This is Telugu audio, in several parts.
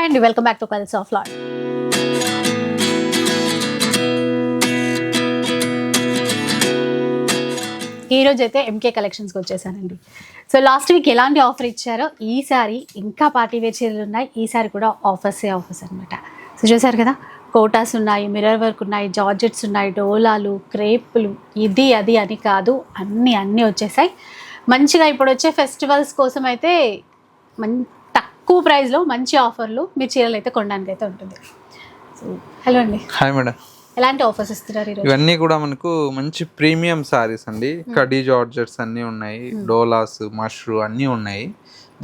హాయ్ అండి welcome back to calls of lord. ఈ రోజు అయితే ఎంకే కలెక్షన్స్కి వచ్చేసానండి. సో లాస్ట్ వీక్ ఎలాంటి ఆఫర్ ఇచ్చారో ఈసారి ఇంకా పార్టీ వేర్ చీరలు ఉన్నాయి ఈసారి కూడా ఆఫర్సే ఆఫర్స్ అనమాట సో చూసారు కదా కోటాస్ ఉన్నాయి మిర్రర్ వర్క్ ఉన్నాయి జార్జెట్స్ ఉన్నాయి డోలాలు క్రేపులు ఇది అది అని కాదు అన్నీ అన్నీ వచ్చేసాయి. మంచిగా ఇప్పుడు వచ్చే ఫెస్టివల్స్ కోసం అయితే మంచి తక్కువ ప్రైస్లో మంచి ఆఫర్లు మీరు చీరలు అయితే కొనడానికి అయితే ఉంటుంది హలో అండి. హాయ్ మేడం ఎలాంటి ఆఫర్స్ ఇస్తున్నారు ఈరోజు? ఇవన్నీ కూడా మనకు మంచి ప్రీమియం సారీస్ అండి. కడీ జార్జెట్స్ అన్నీ ఉన్నాయి. డోలాస్ మష్రూ అన్నీ ఉన్నాయి.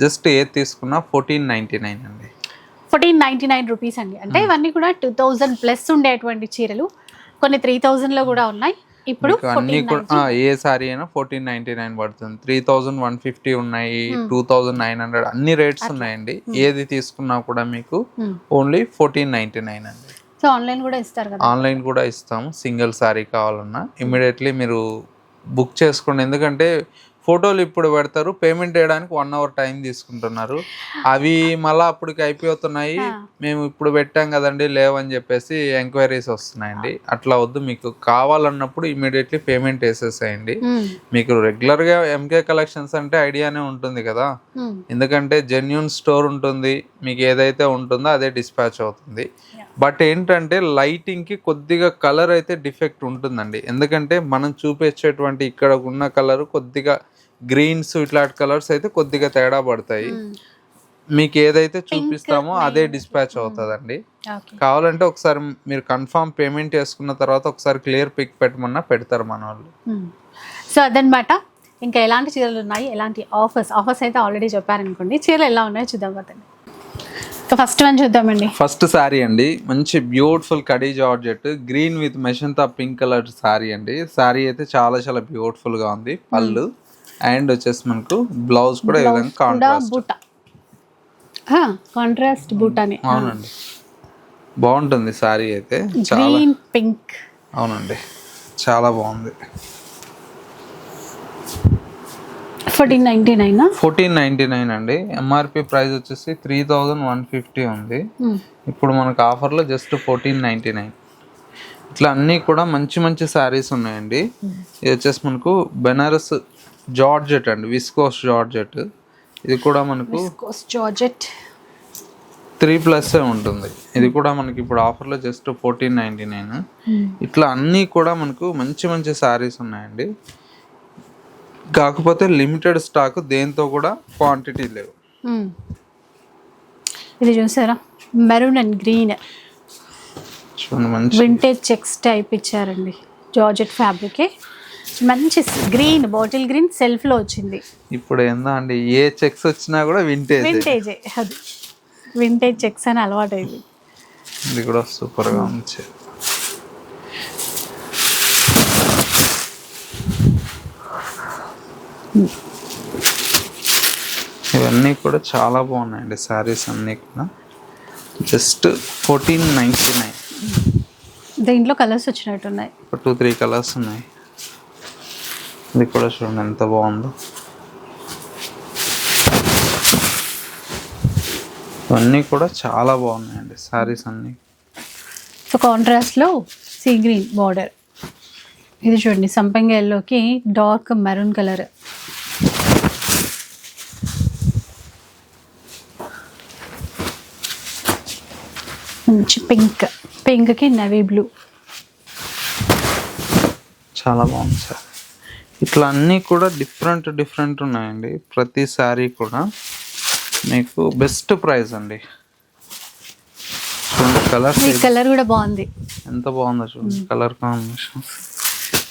జస్ట్ ఏది తీసుకున్నా ఫోర్టీన్ నైంటీ నైన్ అండి. ఫోర్టీన్ నైంటీ నైన్ రూపీస్ అండి. అంటే ఇవన్నీ కూడా టూ థౌజండ్ ప్లస్ ఉండేటువంటి చీరలు. కొన్ని త్రీ థౌజండ్లో కూడా ఉన్నాయి. ఇప్పుడు మీకు అన్నీ కూడా ఏ సారీ అయినా ఫోర్టీన్ నైంటీ నైన్ పడుతుంది. త్రీ థౌజండ్ వన్ ఫిఫ్టీ ఉన్నాయి టూ థౌజండ్ నైన్ హండ్రెడ్ అన్ని రేట్స్ ఉన్నాయండి. ఏది తీసుకున్నా కూడా మీకు ఓన్లీ ఫోర్టీన్ నైంటీ నైన్ అండి. సో ఆన్లైన్ కూడా ఇస్తారు కదా? ఆన్లైన్ కూడా ఇస్తాము. సింగిల్ సారీ కావాలన్నా. ఇమీడియట్లీ మీరు బుక్ చేసుకోండి. ఎందుకంటే ఫోటోలు ఇప్పుడు పెడతారు. పేమెంట్ చేయడానికి వన్ అవర్ టైం తీసుకుంటున్నారు. అవి మళ్ళీ అప్పటికి అయిపోతున్నాయి. మేము ఇప్పుడు పెట్టాం కదండి లేవని చెప్పేసి ఎంక్వైరీస్ వస్తున్నాయండి. అట్లా వద్దు మీకు కావాలన్నప్పుడు ఇమీడియట్లీ పేమెంట్ వేసేసేయండి. మీకు రెగ్యులర్గా ఎంకే కలెక్షన్స్ అంటే ఐడియానే ఉంటుంది కదా. ఎందుకంటే జెన్యున్ స్టోర్ ఉంటుంది. మీకు ఏదైతే ఉంటుందో అదే డిస్పాచ్ అవుతుంది. బట్ ఏంటంటే లైటింగ్కి కొద్దిగా కలర్ అయితే డిఫెక్ట్ ఉంటుందండి. ఎందుకంటే మనం చూపించేటువంటి ఇక్కడ ఉన్న కలర్ కొద్దిగా గ్రీన్స్ ఇట్లాంటి కలర్స్ అయితే కొద్దిగా తేడా పడతాయి. మీకు ఏదైతే చూపిస్తామో అదే డిస్పాచ్ అవుతుందండి. కావాలంటే ఒకసారి మీరు కన్ఫామ్ పేమెంట్ చేసుకున్న తర్వాత ఒకసారి క్లియర్ పిక్ పెట్టమన్నా పెడతారు మన వాళ్ళు. సో అదనమాట. ఇంకా ఎలాంటి చీరలు ఉన్నాయి? ఎలాంటి ఆఫర్స్? ఆఫర్స్ అయితే ఆల్రెడీ చెప్పారనుకోండి. చీరలు ఎలా ఉన్నాయో చూద్దాం ఇంకా ఫస్ట్ వన్ చూద్దామండి. ఫస్ట్ శారీ అండి. మంచి బ్యూటిఫుల్ కడీ జార్జెట్. గ్రీన్ విత్ మెషంతా పింక్ కలర్ శారీ అండి. శారీ అయితే చాలా చాలా బ్యూటిఫుల్గా ఉంది. పళ్ళు. అండ్ వచ్చేసి మనకు బ్లౌజ్ కూడా ఈ విధంగా కాంట్రాస్ట్ బూట. కాంట్రాస్ట్ బూటాని. అవునండి. బాగుంటుంది శారీ అయితే. చాలా గ్రీన్ పింక్ అవునండి. చాలా బాగుంది. Fourteen ninety nine? Fourteen ninety nine అండి. ఎంఆర్పి ప్రైస్ వచ్చేసి త్రీ థౌజండ్ వన్ ఫిఫ్టీ ఉంది. ఇప్పుడు మనకు ఆఫర్లో జస్ట్ ఫోర్టీన్ నైంటీ నైన్. ఇట్లా అన్నీ కూడా మంచి మంచి శారీస్ ఉన్నాయండి. ఇది వచ్చేసి మనకు బెనారస్ జార్జెట్ అండి. Viscose georgette. ఇది కూడా మనకు జార్జెట్. త్రీ ప్లస్ ఉంటుంది. ఇది కూడా మనకి ఇప్పుడు ఆఫర్లో జస్ట్ ఫోర్టీన్ నైంటీ నైన్. ఇట్లా అన్నీ కూడా మనకు మంచి మంచి శారీస్ ఉన్నాయండి. కాకపోతే లిమిటెడ్ స్టాక్ దేంతో కూడా క్వాంటిటీ లేవు. ఇది చూసారా? Maroon and green. Vintage checks type ఇచ్చారండి. జార్జెట్ ఫ్యాబ్రిక్ మంచి గ్రీన్ బాటిల్ గ్రీన్ సెల్ఫ్లో వచ్చింది. ఇప్పుడు ఏందో అండి ఏ చెక్స్ వచ్చినా కూడా వింటేజ్ వింటేజ్ అది. వింటేజ్ చెక్స్ అని అలవాటు అయింది ఇది కూడా సూపర్గా ఉంది. ఇవన్నీ కూడా చాలా బాగున్నాయండి శారీస్ అన్నీ కూడా. Just fourteen ninety nine. దీంట్లో కలర్స్ వచ్చినట్టున్నాయి. ఒక టూ త్రీ కలర్స్ ఉన్నాయి. ఇది కూడా చూడండి ఎంత బాగుందో. ఇవన్నీ కూడా చాలా బాగున్నాయండి శారీస్ అన్నీ. సో కాంట్రాస్ట్లో సీ గ్రీన్ బార్డర్ ఇది చూడండి సంపంగి ఎల్లోకి డార్క్ మెరూన్ కలర్ మంచి పింక్. పింక్కి నవీ బ్లూ చాలా బాగుంది సార్. ఇట్లా అన్నీ కూడా డిఫరెంట్ డిఫరెంట్ ఉన్నాయండి. ప్రతి శారీ కూడా మీకు బెస్ట్ ప్రైస్ అండి. ఈ కలర్ కూడా బాగుంది. ఎంత బాగుందో చూడండి కలర్ కాంబినేషన్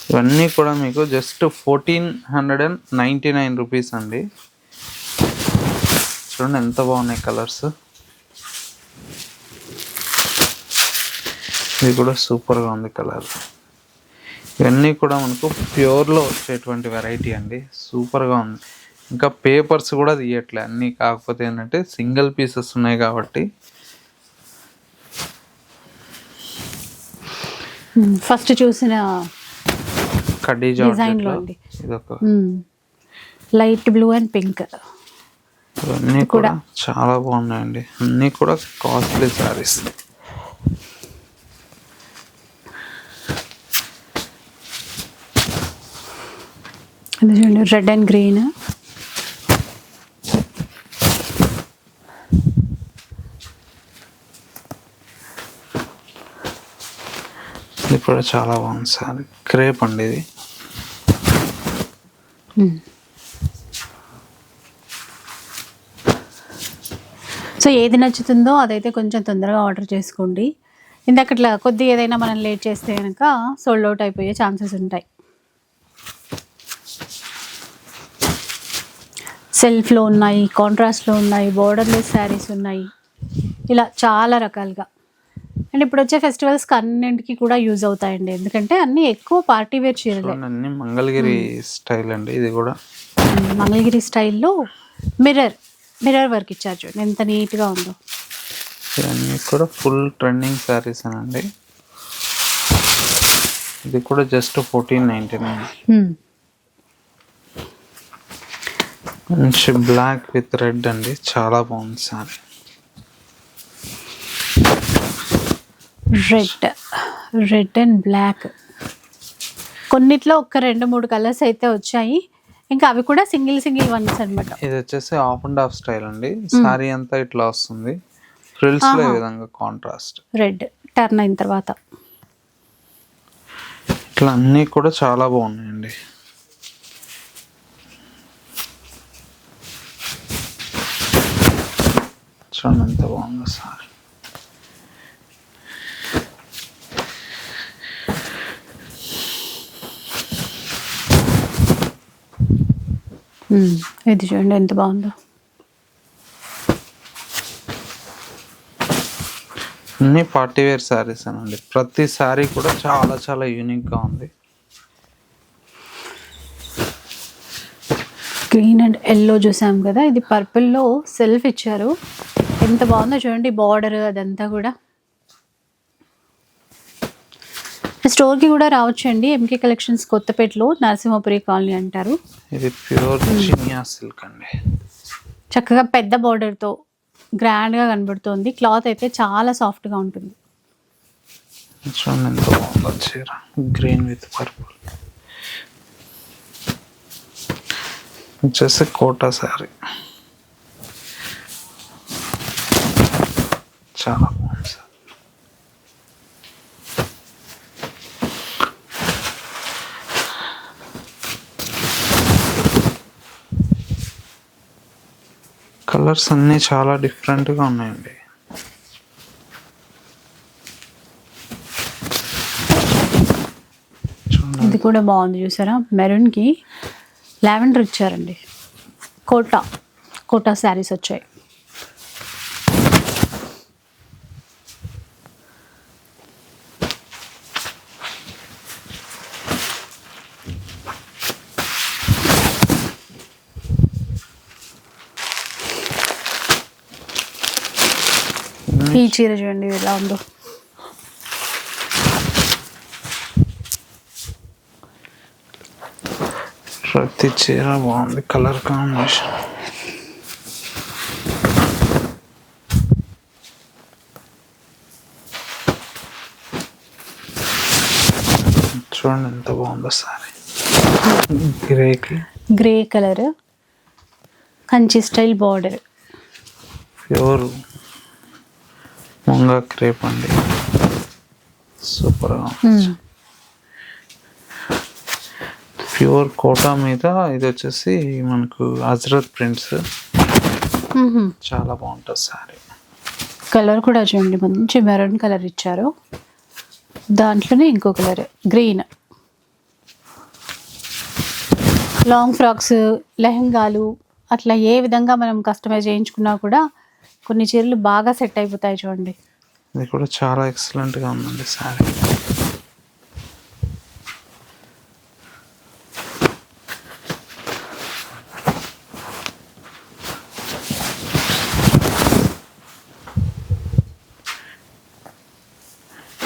ఇవన్నీ కూడా మీకు just fourteen hundred and ninety nine rupees అండి. చూడండి ఎంత బాగున్నాయి కలర్స్ ఇది కూడా సూపర్గా ఉంది కలర్. ఇవన్నీ కూడా మనకు ప్యూర్లో వచ్చేటువంటి వెరైటీ అండి. సూపర్గా ఉంది. ఇంకా పేపర్స్ కూడా తీయట్లే అన్నీ. కాకపోతే ఏంటంటే సింగిల్ పీసెస్ ఉన్నాయి కాబట్టి. ఫస్ట్ చూసిన అండి. ఇదొక లైట్ బ్లూ అండ్ పింక్. ఇవన్నీ కూడా చాలా బాగున్నాయండి. అన్నీ కూడా కాస్ట్లీ శారీస్. ఇది చూడండి రెడ్ అండ్ గ్రీన్. ఇది కూడా చాలా బాగుంది సారీ. క్రేప్ అండి ఇది. సో ఏది నచ్చుతుందో అదైతే కొంచెం తొందరగా ఆర్డర్ చేసుకోండి. ఇందాకట్లా కొద్ది ఏదైనా మనం లేట్ చేస్తే కనుక సోల్డ్ అవుట్ అయిపోయే ఛాన్సెస్ ఉంటాయి. సెల్ఫ్లో ఉన్నాయి కాంట్రాస్ట్లో ఉన్నాయి బోర్డర్లెస్ శారీస్ ఉన్నాయి. ఇలా చాలా రకాలుగా. అండ్ ఇప్పుడు వచ్చే ఫెస్టివల్స్కి అన్నింటికి కూడా యూజ్ అవుతాయండి. ఎందుకంటే అన్నీ ఎక్కువ పార్టీ వేర్ చీరలే. అన్ని మంగళగిరి స్టైల్ అండి ఇది కూడా. మంగళగిరి స్టైల్లో మిర్రర్ మిర్రర్ వర్క్ ఇచ్చారు చూడండి. ఎంత నీట్గా ఉందో. ఇవన్నీ కూడా ఫుల్ ట్రెండింగ్ శారీస్ అండి ఇది కూడా జస్ట్ ఫోర్టీన్ నైంటీ నైన్. మంచి బ్లాక్ విత్ రెడ్ అండి. చాలా బాగుంది sari. Red red and black కొన్నిట్లో ఒక రెండు మూడు కలర్స్ అయితే వచ్చాయి. ఇంకా అవి కూడా సింగిల్ సింగిల్ వన్స్ అన్నమాట. ఇది వచ్చేసి ఆఫ్ అండ్ ఆఫ్ స్టైల్ అండి. సారీ అంతా ఇట్లా వస్తుంది. ఫ్రిల్స్లో ఈ విధంగా కాంట్రాస్ట్ రెడ్ టర్న్ అయిన తర్వాత. ఇట్లా అన్నీ కూడా చాలా బాగున్నాయండి. చూడండి ఎంత బాగుందో సారీ ఇది చూడండి ఎంత బాగుందో. అన్ని పార్టీ వేర్ శారీస్ అనండి. ప్రతి శారీ కూడా చాలా చాలా యూనిక్గా ఉంది. గ్రీన్ అండ్ ఎల్లో చూసాం కదా ఇది పర్పుల్లో సెల్ఫ్ ఇచ్చారు. ఎంత బాగుందో చూడండి బార్డర్ అదంతా కూడా. స్టోర్కి కూడా రావచ్చండి. ఎంకే కలెక్షన్స్ కొత్తపేటలో నరసింహపురి కాలనీ అంటారు. ఇది ప్యూర్ సిల్క్ అండి. చక్కగా పెద్ద బార్డర్తో గ్రాండ్గా కనబడుతుంది. క్లాత్ అయితే చాలా సాఫ్ట్గా ఉంటుంది. గ్రీన్ విత్ పర్పుల్ వచ్చేసి కోటా శారీ చాలా. బాగుంది సార్ కలర్స్ అన్నీ చాలా డిఫరెంట్గా ఉన్నాయండి. ఇది కూడా బాగుంది చూసారా? మెరూన్కి లావెండర్ ఇచ్చారండి. కోటా. కోటా శారీస్ వచ్చాయి. ఈ చీర చూడండి ఎలా ఉందో. ప్రతి చీర బాగుంది కలర్ కాంబినేషన్. చూడండి ఎంత బాగుందో sari. గ్రేకి grey colour Kanchi style border pure munga crepe అండి. సూపర్గా ప్యూర్ కోటా మీద ఇది వచ్చేసి మనకు హజరత్ ప్రింట్స్. చాలా బాగుంటుంది సారీ కలర్ కూడా చూడండి మంచి మెరూన్ కలర్ ఇచ్చారు. దాంట్లోనే ఇంకో కలర్ గ్రీన్. లాంగ్ ఫ్రాక్స్ లెహంగాలు అట్లా ఏ విధంగా మనం కస్టమైజ్ చేయించుకున్నా కూడా కొన్ని చీరలు బాగా సెట్ అయిపోతాయి చూడండి. ఇది కూడా చాలా ఎక్సలెంట్గా ఉందండి సారీ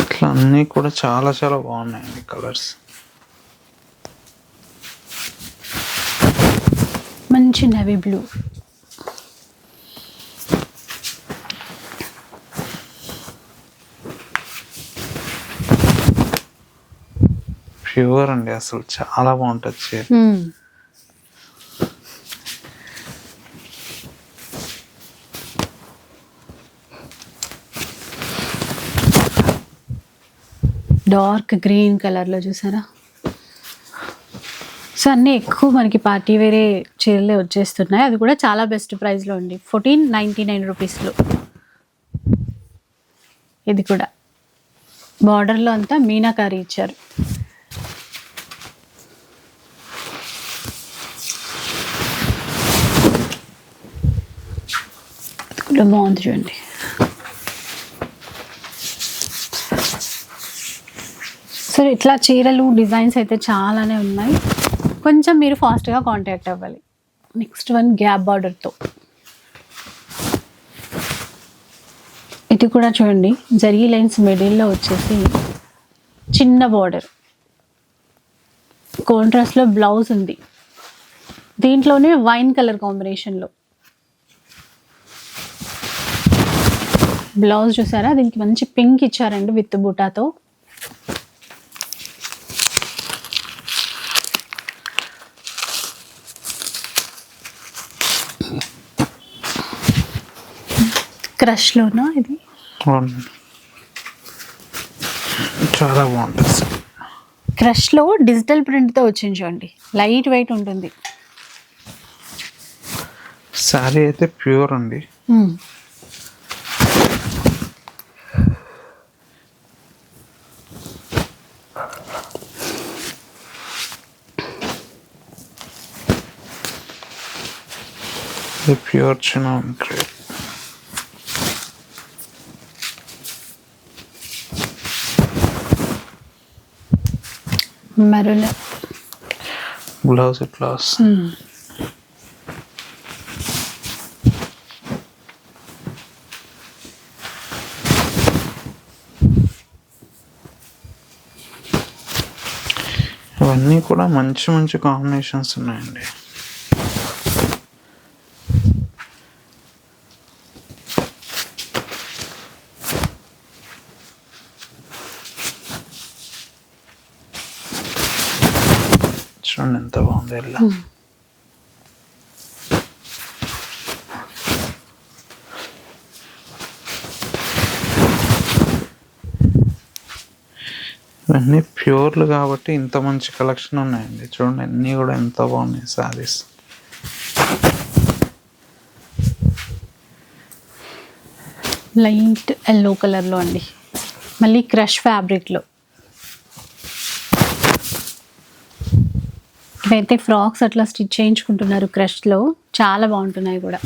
ఇట్లా అన్నీ కూడా చాలా చాలా బాగున్నాయండి కలర్స్ మంచి నవీ బ్లూ ప్యూర్ అండి అసలు. చాలా బాగుంటుంది చీర. డార్క్ గ్రీన్ కలర్లో చూసారా? సో అన్నీ ఎక్కువ మనకి పార్టీ వేరే చీరలే వచ్చేస్తున్నాయి. అది కూడా చాలా బెస్ట్ ప్రైస్లో ఉంది. ఫోర్టీన్ నైంటీ నైన్ రూపీస్లో. ఇది కూడా. బార్డర్లో అంతా మీనాకారి ఇచ్చారు. ఇది బాగుంది చూడండి సో ఇట్లా చీరలు డిజైన్స్ అయితే చాలానే ఉన్నాయి. కొంచెం మీరు ఫాస్ట్గా కాంటాక్ట్ అవ్వాలి. నెక్స్ట్ వన్ గ్యాప్ బార్డర్తో ఇది కూడా చూడండి. జరీ లైన్స్ మిడిల్లో వచ్చేసి చిన్న బార్డర్ కాంట్రాస్ట్లో బ్లౌజ్ ఉంది. దీంట్లోనే వైన్ కలర్ కాంబినేషన్లో బ్లౌజ్ చూసారా? దీనికి మంచి పింక్ ఇచ్చారండి విత్ బుటాతో. క్రష్లోనా ఇది. చాలా బాగుంటుంది. క్రష్లో డిజిటల్ ప్రింట్తో వచ్చింది చూడండి. లైట్ వెయిట్ ఉంటుంది. శారీ అయితే ప్యూర్ అండి. ఇది ప్యూర్ చిన్న క్రేప్ మెరూన్ బ్లౌజ్ ఇట్లా వస్తుంది మ్మ్. ఇవన్నీ కూడా మంచి మంచి కాంబినేషన్స్ ఉన్నాయండి. చూడండి ఎంత బాగుంది ఇలా ఇవన్నీ ప్యూర్లు కాబట్టి ఇంత మంచి కలెక్షన్ ఉన్నాయండి చూడండి అన్నీ కూడా ఎంత బాగున్నాయి సారీస్ లైట్ ఎల్లో కలర్లో అండి మళ్ళీ క్రష్ ఫ్యాబ్రిక్లో ఇవైతే ఫ్రాక్స్ అట్లా స్టిచ్ చేయించుకుంటున్నారు క్రష్లో. చాలా బాగుంటున్నాయి కూడా.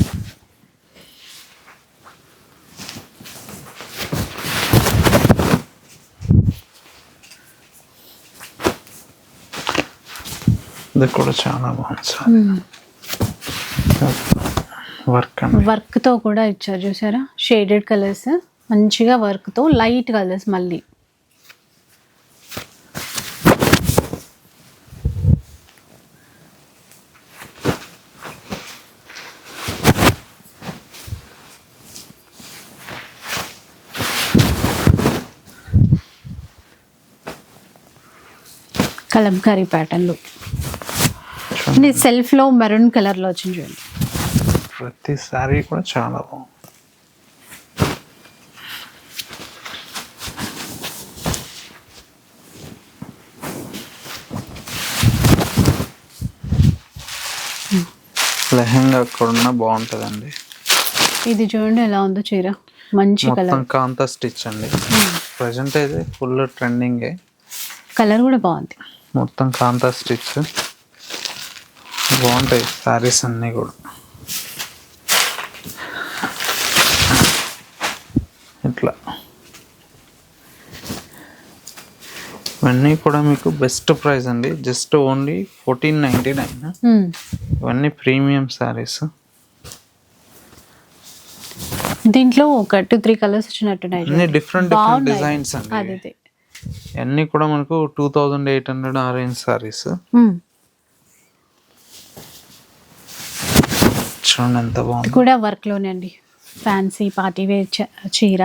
ఇది కూడా చాలా బాగుంది సార్. వర్క్ వర్క్తో కూడా ఇచ్చారు చూసారా? షేడెడ్ కలర్స్ మంచిగా వర్క్తో లైట్ కలర్స్ మళ్ళీ. కలంకారీ ప్యాటర్న్లో. చూడండి సెల్ఫ్లో మెరూన్ కలర్లో వచ్చింది చూడండి. ప్రతి సారీ కూడా చాలా బాగుంది. లెహంగా కూడా బాగుంటుందండి. ఇది చూడండి ఎలా ఉందో చీర. మంచి కలర్. కాంతా స్టిచ్ అండి ప్రజెంట్ అయితే ఫుల్ ట్రెండింగే. కలర్ కూడా బాగుంది. మొత్తం కాంతా స్టిచ్ బాగుంటాయి సారీస్ అన్నీ కూడా. ఇట్లా. ఇవన్నీ కూడా మీకు బెస్ట్ ప్రైస్ అండి. Just only fourteen ninety nine. ఇవన్నీ ప్రీమియం సారీస్ దీంట్లో ఒక టూ త్రీ కలర్స్ వచ్చినట్టున్నాయి అన్ని డిఫరెంట్ డిఫరెంట్. డిజైన్స్ అండి. ఇవన్నీ కూడా మనకు two thousand eight hundred orange sarees. చూడండి ఎంత బాగుంది. కూడా వర్క్ అండి. ఫ్యాన్సీ పార్టీ వేర్ చీర.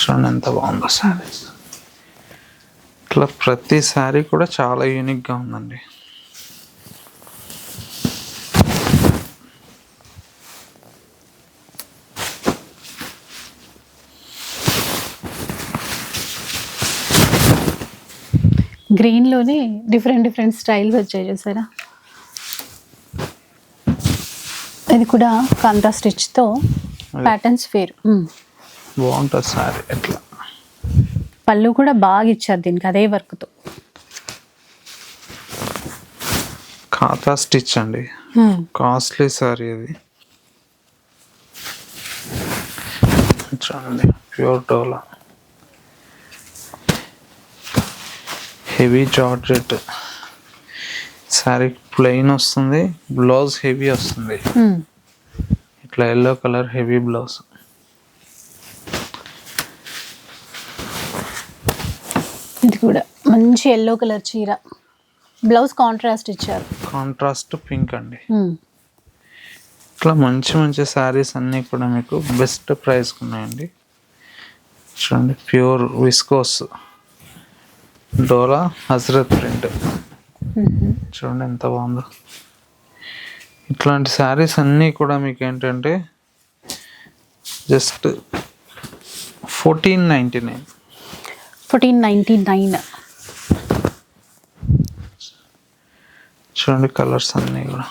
చూడండి ఎంత బాగుందో శారీ ఇట్లా ప్రతి శారీ కూడా చాలా యూనిక్గా ఉందండి. గ్రీన్లోనే డిఫరెంట్ డిఫరెంట్ స్టైల్స్ వచ్చాయి చూసారా? ఇది కూడా కాంతా స్టిచ్తో ప్యాటర్న్స్ వేరు. మ్మ్. బాగుంటుంది శారీ ఎట్లా? పళ్ళు కూడా బాగా ఇచ్చారు దీనికి అదే వర్క్తో. ఖాతా స్టిచ్ అండి. కాస్ట్లీ శారీ అది చూడండి pure dola. Heavy georgette. Sari plain వస్తుంది బ్లౌజ్ హెవీ వస్తుంది. ఇట్లా ఎల్లో కలర్ హెవీ బ్లౌజ్. ఇది కూడా మంచి ఎల్లో కలర్ చీర. బ్లౌజ్ కాంట్రాస్ట్ ఇచ్చారు. కాంట్రాస్ట్ పింక్ అండి. ఇట్లా మంచి మంచి శారీస్ అన్నీ కూడా మీకు బెస్ట్ ప్రైస్ ఉన్నాయండి. చూడండి ప్యూర్ విస్కోస్. డోలా హజరత్ ప్రింట్. చూడండి ఎంత బాగుందో. ఇట్లాంటి శారీస్ అన్నీ కూడా మీకు ఏంటంటే just fourteen ninety nine. Fourteen ninety nine. చూడండి కలర్స్ అన్నీ కూడా.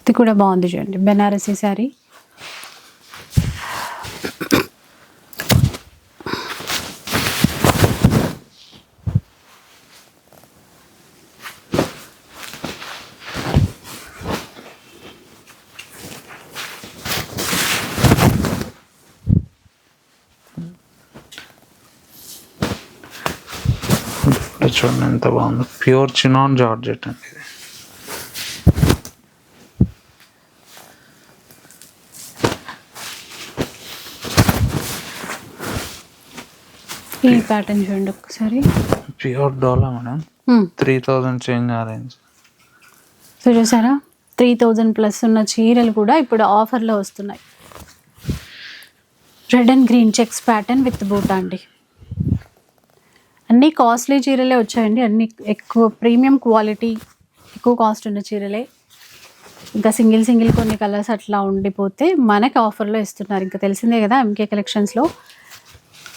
ఇది కూడా బాగుంది చూడండి. బెనారసీ శారీ. చూడండి ఎంత బాగుందో. ప్యూర్ చినాన్ జార్జెట్ అండి ఇది. ఈ ప్యాటర్న్ చూడండి ఒక్కసారి. Pure dola madam. Three thousand change arrange so చూసారా? త్రీ థౌజండ్ ప్లస్ ఉన్న చీరలు కూడా ఇప్పుడు ఆఫర్లో వస్తున్నాయి. Red and green checks pattern with buta అండి. అన్నీ కాస్ట్లీ చీరలే వచ్చాయండి. అన్ని ఎక్కువ ప్రీమియం క్వాలిటీ ఎక్కువ కాస్ట్ ఉన్న చీరలే. ఇంకా సింగిల్ సింగిల్ కొన్ని కలర్స్ అట్లా ఉండిపోతే మనకి ఆఫర్లో ఇస్తున్నారు. ఇంకా తెలిసిందే కదా ఎంకే కలెక్షన్స్లో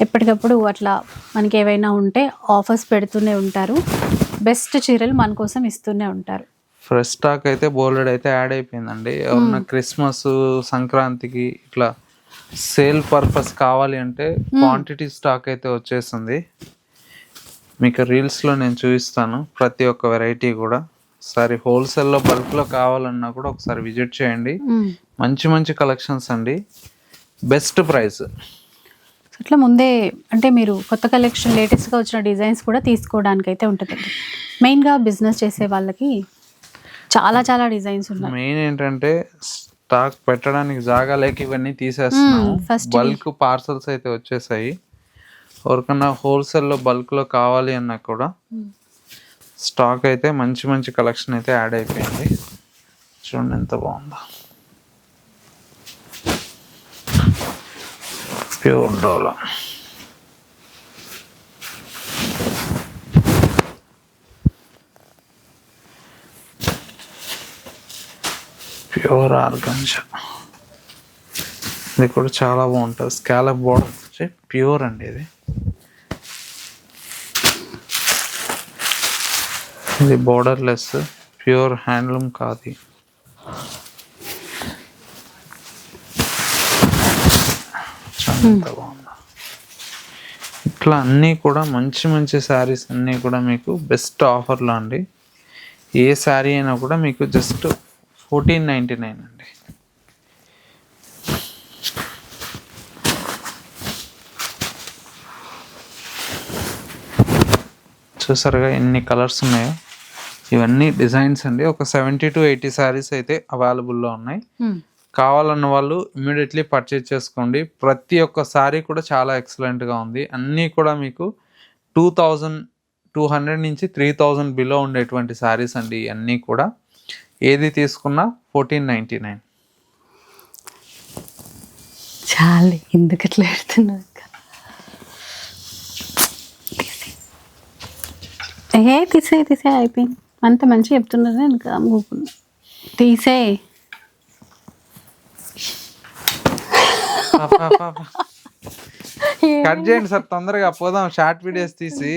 ఎప్పటికప్పుడు అట్లా మనకి ఏవైనా ఉంటే ఆఫర్స్ పెడుతూనే ఉంటారు. బెస్ట్ చీరలు మన కోసం ఇస్తూనే ఉంటారు. ఫ్రెష్ స్టాక్ అయితే బోల్డెడ్ అయితే యాడ్ అయిపోయిందండి. ఎవరన్నా క్రిస్మస్ సంక్రాంతికి ఇట్లా సేల్ పర్పస్ కావాలి అంటే క్వాంటిటీ స్టాక్ అయితే వచ్చేస్తుంది మీకు రీల్స్లో నేను చూపిస్తాను. ప్రతి ఒక్క వెరైటీ కూడా. ఒకసారి హోల్సేల్లో బల్క్లో కావాలన్నా కూడా ఒకసారి విజిట్ చేయండి. మ్మ్. మంచి మంచి కలెక్షన్స్ అండి. బెస్ట్ ప్రైస్ అట్లా ముందే అంటే మీరు కొత్త కలెక్షన్ లేటెస్ట్గా వచ్చిన డిజైన్స్ కూడా తీసుకోవడానికి అయితే ఉంటుందండి మెయిన్గా బిజినెస్ చేసే వాళ్ళకి చాలా చాలా డిజైన్స్ ఉన్నాయి. మెయిన్ ఏంటంటే స్టాక్ పెట్టడానికి జాగా లేక ఇవన్నీ తీసేస్తున్నాము. బల్క్ పార్సల్స్ అయితే వచ్చేసాయి. ఎవరికన్నా హోల్సేల్లో బల్క్లో కావాలి అన్నా కూడా స్టాక్ అయితే మంచి మంచి కలెక్షన్ అయితే యాడ్ అయిపోయింది. చూడండి ఎంత బాగుందో. ప్యూర్ డోలా ప్యూర్ ఆర్గంజా ఇది కూడా చాలా బాగుంటుంది స్కాలప్ బోర్డర్ వచ్చి ప్యూర్ అండి ఇది ఇది బోర్డర్లెస్ ప్యూర్ హ్యాండ్లూమ్ కాదు ఇది. చాలా ఎంత బాగుందో. ఇట్లా అన్నీ కూడా మంచి మంచి శారీస్ అన్నీ కూడా మీకు బెస్ట్ ఆఫర్లో అండి. ఏ శారీ అయినా కూడా మీకు జస్ట్ ఫోర్టీన్ నైంటీ నైన్ అండి. చూసారుగా ఎన్ని కలర్స్ ఉన్నాయో. ఇవన్నీ డిజైన్స్ అండి. ఒక సెవెంటీ టు ఎయిటీ శారీస్ అయితే అవైలబుల్లో ఉన్నాయి. Hmm. కావాలన్న వాళ్ళు ఇమ్మీడియట్లీ పర్చేజ్ చేసుకోండి. ప్రతి ఒక్క శారీ కూడా చాలా ఎక్సలెంట్గా ఉంది. అన్నీ కూడా మీకు టూ థౌజండ్ టూ హండ్రెడ్ నుంచి త్రీ థౌజండ్ బిలో ఉండేటువంటి శారీస్ అండి అన్నీ కూడా. ఏది తీసుకున్నా ఫోర్టీన్ నైంటీ నైన్ చాలే ఎందుకు అట్లా ఏ తీసే తీసే అయిపోయింది. అంత మంచిగా చెప్తున్నారు నేను తీసే కట్ చేయండి సార్ తొందరగా పోదాం. షార్ట్ వీడియోస్ తీసి.